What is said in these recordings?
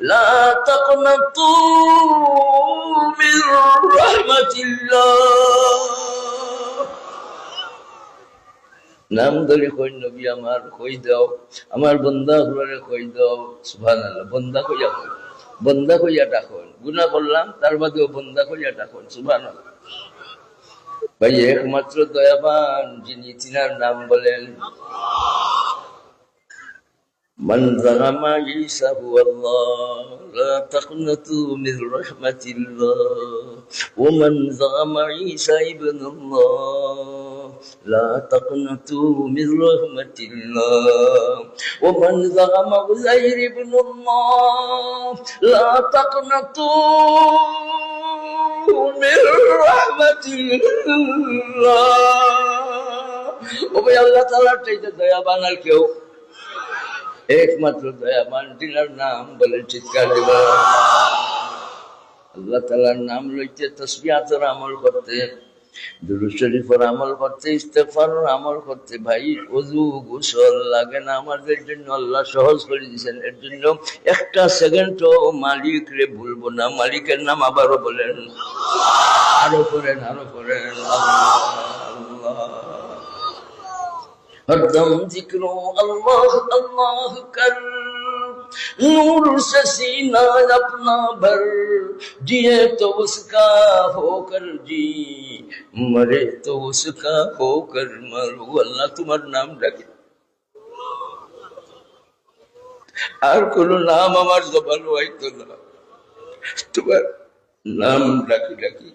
লা তাকনাতু মির রাহমাতিল্লাহ। নাম ধরে কই নবী আমার, কই দাও। আমার বন্দা হুরারে কই দাও। সুবহানাল্লাহ, বন্দা কইয়া কই? বন্দা কইয়া গুনাহ করলাম, তার বাদেও বন্দা কইয়া ডাকুন। সুবহানাল্লাহ। ভাই, একমাত্র দয়াবান যিনি, তিনার নাম বলেন من زعم عيسى هو الله. لا تقنطوا من رحمة الله. ومن زعم عيسى ابن الله. لا تقنطوا من رحمة الله. ومن زعم عزير ابن الله. لا تقنطوا من رحمة الله. وبيا الله تعالى تجد ديابان الكيو একমাত্র দয়াবান তিনার নাম বলে চিৎকার আল্লাহ তালার নাম লইতে তসবিয়াতের আমল করতে শরীফের আমল করতে ইস্তেফার আমল করতে, ভাই, অজু, গোসল লাগে না আমাদের জন্য, আল্লাহ সহজ করে দিয়েছেন। এর জন্য একটা সেকেন্ড মালিক রে ভুলবো না, মালিকের নাম আবারও বলেন। আরও করেন আরও করেন আল্লাহ। हरदम जिक्र अल्लाह अल्लाह कर नूर से सीना अपना भर जिए तो उसका होकर जी मरे तो उसका होकर मरो अल्लाह तुम्हार नाम ডাকে আর কোন নাম আমার জবান হইতো না তোমার নাম ডাকি ডাকি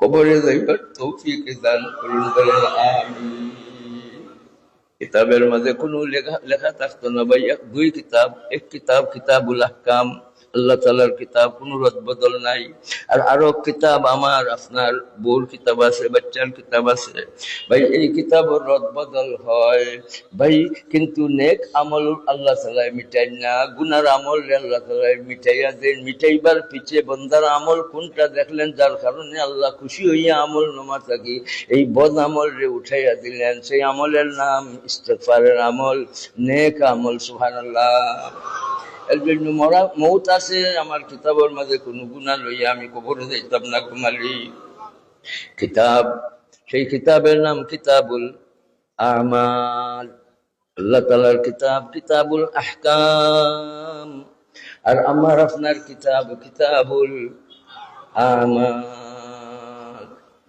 কবরে যাইবার তৌফিক দান করুন বলেন আমিন কিতাবের মাঝে কোনো লেখা লেখা থাকতো না বা দুই কিতাব এক কিতাব কিতাবুল আহকাম। আল্লাহ তালার কিতাব কোনো রদ বদল নাই। আর আরও কিতাব আমার, আপনার বউর কিতাব আছে, বাচ্চার কিতাব আছে। ভাই, এই কিতাবের রদ বদল হয়। ভাই, কিন্তু নেক আমল আল্লাহ তালায় মিটাই না, গুনার আমল আল্লাহ তালায় মিটাইয়া দেন। মিটাইবার পিছে বন্দার আমল কোনটা দেখলেন? যার কারণে আল্লাহ খুশি হইয়া আমল নমা থাকি। এই বদ আমল রে উঠাইয়া দিলেন। সেই আমলের নাম ইস্তফারের আমল, নেক আমল, সুবহানাল্লাহ। মরা মৌত আছে আমার কিতাবের মাঝে কোনো গুণা লইয়া আমি কবরে যাইতাম না ঘুমালি কিতাব সেই কিতাবের নাম কিতাবুল আমাল আল্লাহ তালার কিতাব কিতাবুল আহকাম আর আমার আপনার কিতাব কিতাবুল আমাল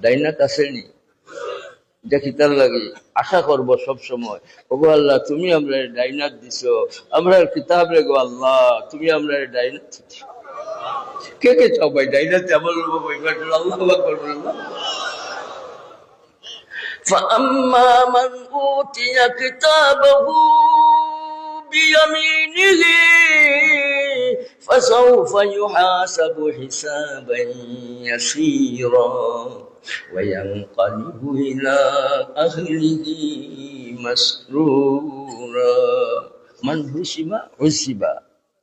ডাইনাত আসেনি দেখিতার লাগে আশা করব সব সময় ওগো আল্লাহ তুমি আমরা ডাইনাত দিছ আমরা কিতাব রে গো আল্লাহ তুমি আমরা ডাইনাত দিছো। কে কে চাও ভাই ডাইনাত আমল আল্লাহ আকবার বলুন আল্লাহ فأما من أوتي كتابه بيمينه فسوف يحاسب حسابا يسيرا وينقلب إلى أهله مسرورا من حسب حسب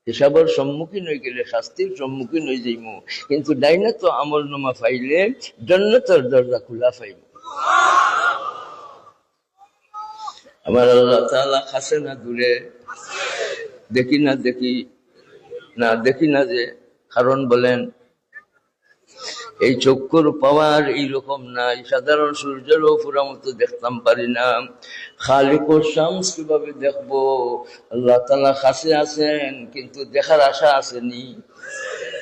হিসাবের সম্মুখীন হয়ে গেলে শাস্তির সম্মুখীন হয়ে যাইমু কিন্তু ডাইনে তো আমল নামা ফাইলে জন্নতর দরজা খোলা পাইব আমার আল্লাহ তাআলা খাসে না দূরে দেখি না দেখি না দেখি না যে কারণ বলেন এই চক্ষুর পাওয়ার এইরকম নাই। সাধারণ সূর্যেরও পুরা মতো দেখতাম পারি না। খালিক শামস কীভাবে দেখব? আল্লাহ তালা কাছে আছেন, কিন্তু দেখার আশা আসেনি।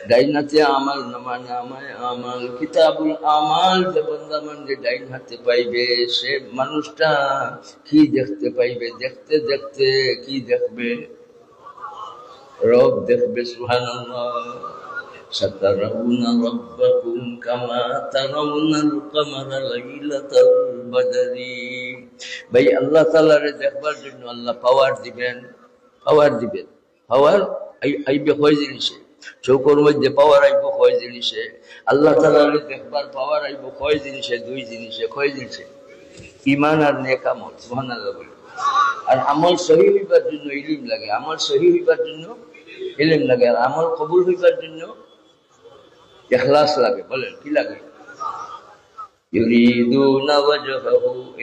ডাইনাতে আমাল নামা নামায় আমাল। কিতাবুল আমাল যে বন্দামান যে ডাইন হাতে পাইবে, সে মানুষটা কি দেখতে পাইবে? দেখতে দেখতে কি দেখবে? রব দেখবে, সুবহানাল্লাহ। سترون ربكم كما ترون القمر ليلة البدر ভাই আল্লাহ তাআলারে দেখবার জন্য আল্লাহ পাওয়ার দিবেন পাওয়ার দিবেন পাওয়ার আইবে হয় জিনিসে চৌকর মধ্যে পাওয়ার আইব হয় জিনিসে আল্লাহ তাআলারে দেখবার পাওয়ার আইব হয় জিনিসে দুই জিনিসে কয় জিনিসে ইমান আর নেক আমল সুবহানাল্লাহ বলে আর আমল সহি হইবার জন্য ইলিম লাগে আমল সহি হইবার জন্য ইলিম লাগে আর আমল কবুল হইবার জন্য ইখলাস লাগে, বলেন, কি লাগে?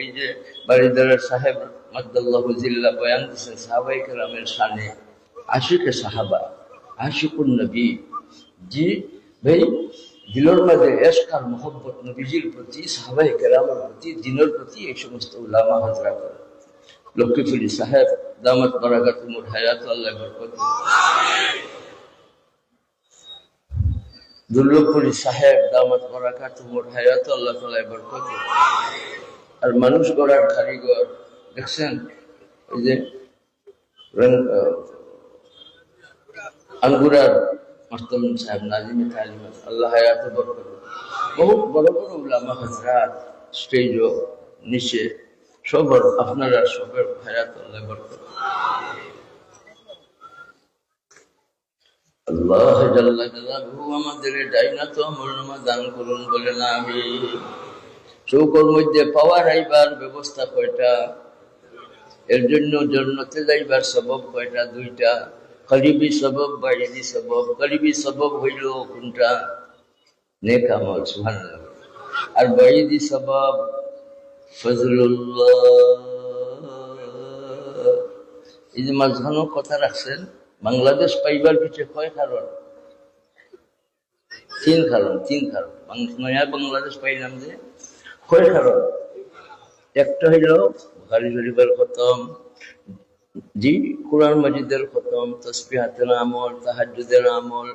এই যে বারিদারের সাহেব মাদ্দাল্লাহু জিল্লা বয়ান দিয়েছেন সাহাবাই কেরামের শানে, আশিকে সাহাবা, আশিকুন নবী। জি, ভাই, দিলর মাঝে এশক আর মোহব্বত নবীজির প্রতি সাহাবাই কেরামের প্রতি, দিনের প্রতি এই সমস্ত উলামা হাজরা করে লক্ষ্মীপুরি সাহেব, দামত বারাকাতুমুর হায়াত, আল্লাহ বরকত দুর্লভপুরি সাহেব দামত বারাকাতুমুর হায়াত আল্লাহ তাআলা বরকত আর মানুষ গড়ার কারিগর, দেখছেন? ওই যে আঙ্গুরার মাস্তমিন সাহেব নাজিমে তালিম, আল্লাহ হায়াত বরকত বহুত বড় বড় উলামা হজরাত স্টেজ নিচে সবর আপনারা সবার হায়াত আল্লাহ বরকত আল্লাহ আমাদের তো দান করুন বলে না আমি। চৌকর মধ্যে পাওয়ার আইবার ব্যবস্থা কয়টা? এর জন্য জন্নতে যাইবার সবব কয়টা? দুইটা। করিবি সবব বাইরি সবব। করিবি সবব হইল কোনটা? নেক আমল, সুবহানাল্লাহ। আর বাইরি সবব, ফজলুল্লাহ। এই যে মাঝখানেও কথা রাখছেন বাংলাদেশ পাইবার পিছিয়ে কয় কারণ? তিন কারণ তিন কারণ। নয়া বাংলাদেশ পাইলাম যে কয় কারণ? একটা হইল বুখারি শরীফের খতম, জি, কোরআন মজিদের খতম, তসবিহাতের আমল, তাহাজ্জুদের আমল।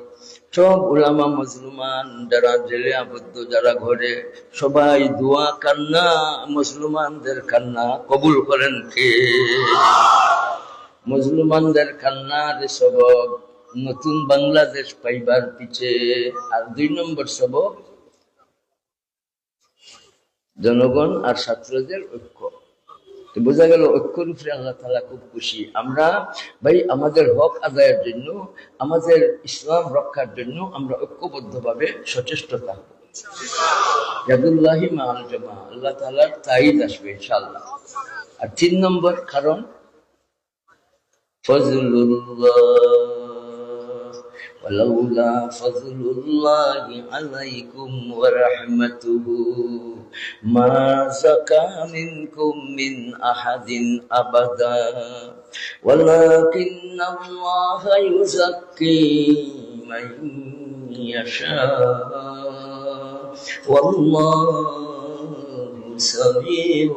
সব উলামা মুসলমান যারা জেলে আবদ্ধ, যারা ঘরে, সবাই দোয়া কান্না, মুসলমানদের কান্না কবুল করেন কে? মুসলমানদের কান্নার সবব নতুন বাংলাদেশ পাইবার পিছে। আর দুই নম্বর সবব জনগণ আর ছাত্রদের ঐক্য। বোঝা গেল, ঐক্যর উপরে আল্লাহ তালা খুব খুশি। আমরা, ভাই, আমাদের হক আদায়ের জন্য, আমাদের ইসলাম রক্ষার জন্য আমরা ঐক্যবদ্ধভাবে সচেষ্ট থাকব। ইয়াদুল্লাহি মা আল জামা আল্লাহ তালার তাইদ আসবে ইনশাআল্লাহ। আর তিন নম্বর কারণ فضل الله. ولولا فضل الله عليكم ورحمته ما زكى منكم من أحد أبدا. ولكن الله يزكي من يشاء. والله سميع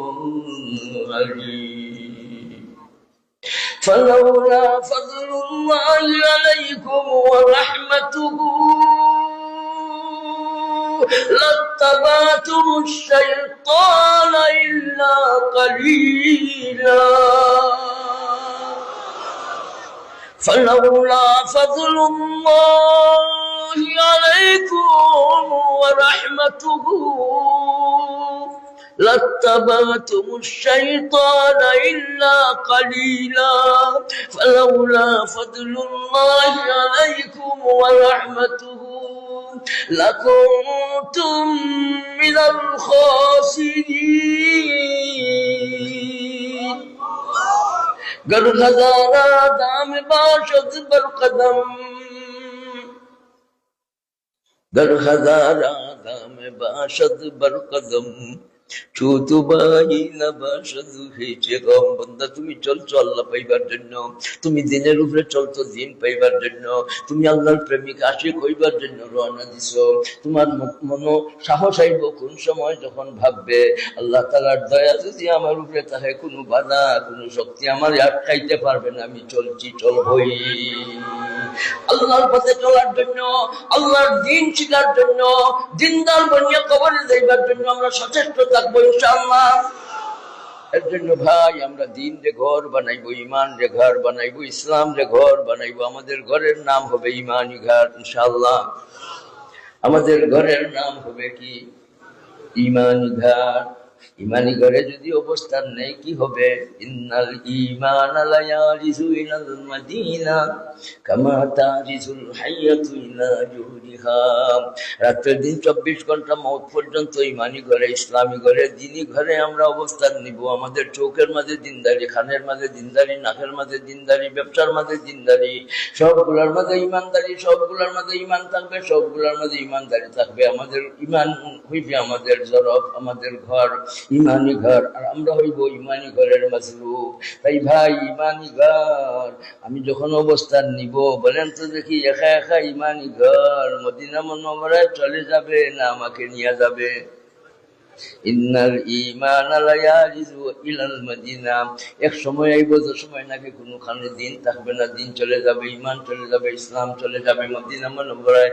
عليم. فلولا فضل الله عليكم ورحمته لاتبعتم الشيطان إلا قليلا. فلولا فضل الله عليكم ورحمته لاتبعتم الشيطان إلا قليلا فلولا فضل الله عليكم ورحمته لكنتم من الخاسرين. گر ہزارہ دام باشد بر قدم گر ہزارہ دام باشد بر قدم তুমি চলছো আল্লাহ পাইবার জন্য। তুমি দিনের উপরে চলছো দিন পাইবার জন্য। তুমি আল্লাহর প্রেমিক, আশিক হইবার জন্য রওনা দিছো। তোমার মন সাহস আইব কোন সময় যখন ভাববে। আল্লাহ তালার দয়া যদি আমার উপরে তাহে কোনো বাধা, কোনো শক্তি আমার আটকাইতে পারবে না, আমি চলছি চলবই আল্লাহর পথে চলার জন্য, আল্লাহর দিন শিকার জন্য, দিনদার বনিয়া কবরে যাইবার জন্য আমরা সচেষ্ট থাকব ইনশাআল্লাহ। এর জন্য ভাই আমরা দিন যে ঘর বানাইবো ইমান যে ঘর বানাইবো, ইসলাম যে ঘর বানাইবো, আমাদের ঘরের নাম হবে ইমানি ঘর ইনশাআল্লাহ। আমাদের ঘরের নাম হবে কি? ইমানি ঘর। ইমানি ঘরে যদি অবস্থান নেই, কি হবে? ইন্নাল ইমান লা ইয়ারিজু ইলাল মাদিনা, কামা হাইয়াতু দিন চব্বিশ ঘণ্টা পর্যন্ত ইমানি ইসলামী ঘরে আমরা অবস্থান নিব। আমাদের চৌকের মাঝে দিনদারি খানের মাঝে দিনদারি, নাকের মাঝে দিনদারি, ব্যবসার মাঝে দিনদারি, সবগুলোর মাঝে ইমানদারি সবগুলোর মাঝে ইমান থাকবে, সবগুলোর মাঝে ইমানদারি থাকবে। আমাদের ইমান হইবে আমাদের জরব, আমাদের ঘর ইমানি ঘর, আর আমরা হইব ইমানি ঘরের মাসলুক তাই ভাই, ইমানি ঘর, আমি যখন অবস্থান নিব, বলেন তো দেখি, একা একা ইমানি ঘর, মদিনা মনোমরায় চলে যাবে না আমাকে নিয়ে যাবে? ইন্নাল ইমান ইলাল মদিনা। এক সময় আইব, যে সময় নাকি কোনোখানে দিন থাকবে না, দিন চলে যাবে ইমান চলে যাবে, ইসলাম চলে যাবে মদিনা মনোবরায়